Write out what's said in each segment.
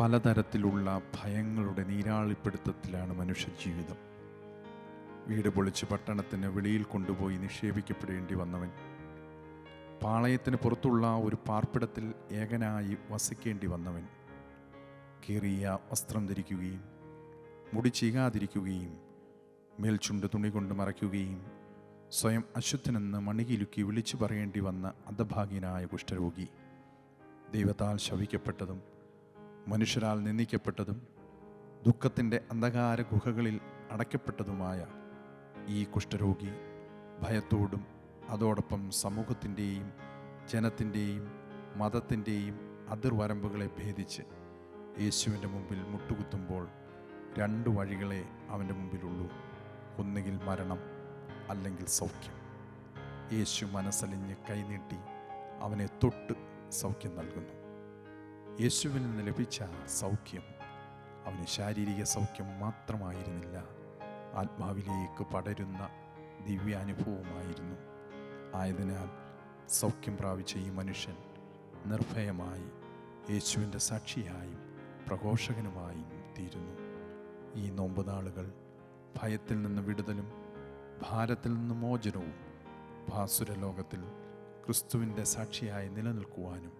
പലതരത്തിലുള്ള ഭയങ്ങളുടെ നീരാളിപ്പിടുത്തത്തിലാണ് മനുഷ്യജീവിതം വീട് പൊളിച്ച് പട്ടണത്തിന് വെളിയിൽ കൊണ്ടുപോയി നിക്ഷേപിക്കപ്പെടേണ്ടി വന്നവൻ പാളയത്തിന് പുറത്തുള്ള ഒരു പാർപ്പിടത്തിൽ ഏകനായി വസിക്കേണ്ടി വന്നവൻ കീറിയ വസ്ത്രം ധരിക്കുകയും മുടി ചീകാതിരിക്കുകയും മേൽചുണ്ട് തുണി കൊണ്ട് മറയ്ക്കുകയും സ്വയം അശുദ്ധനെന്ന് മണികിലുക്കി വിളിച്ചു പറയേണ്ടി വന്ന അധഭാഗ്യനായ കുഷ്ഠരോഗി ദൈവത്താൽ ശവിക്കപ്പെട്ടതും മനുഷ്യരാൽ നിന്ദിക്കപ്പെട്ടതും ദുഃഖത്തിന്റെ അന്ധകാര ഗുഹകളിൽ അടയ്ക്കപ്പെട്ടതുമായ ഈ കുഷ്ഠരോഗി ഭയത്തോടും അതോടൊപ്പം സമൂഹത്തിന്റെയും ജനത്തിന്റെയും മതത്തിന്റെയും അതിർവരമ്പുകളെ ഭേദിച്ച് യേശുവിന്റെ മുമ്പിൽ മുട്ടുകുത്തുമ്പോൾ രണ്ട് വഴികളെ അവന്റെ മുമ്പിലുള്ളൂ. ഒന്നുകിൽ മരണം അല്ലെങ്കിൽ സൗഖ്യം. യേശു മനസ്സലിഞ്ഞ് കൈനീട്ടി അവനെ തൊട്ട് സൗഖ്യം നൽകുന്നു. യേശുവിൽ നിന്ന് ലഭിച്ച സൗഖ്യം. അവന് ശാരീരിക സൗഖ്യം മാത്രമായിരുന്നില്ല. ആത്മാവിലേക്ക് പടരുന്ന ദിവ്യാനുഭവമായിരുന്നു ആയതിനാൽ സൗഖ്യം പ്രാപിച്ച ഈ മനുഷ്യൻ നിർഭയമായി യേശുവിന്റെ സാക്ഷിയായും പ്രഘോഷകനുമായും തീരുന്നു. ഈ നോമ്പ് നാളുകൾ ഭയത്തിൽ നിന്ന് വിടുതലും ഭാരത്തിൽ നിന്ന് മോചനവും ഭാസുര ലോകത്തിൽ ക്രിസ്തുവിന്റെ സാക്ഷിയായി നിലനിൽക്കുവാനും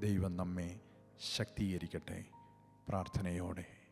ദൈവം നമ്മെ ശക്തീകരിക്കട്ടെ പ്രാർത്ഥനയോടെ.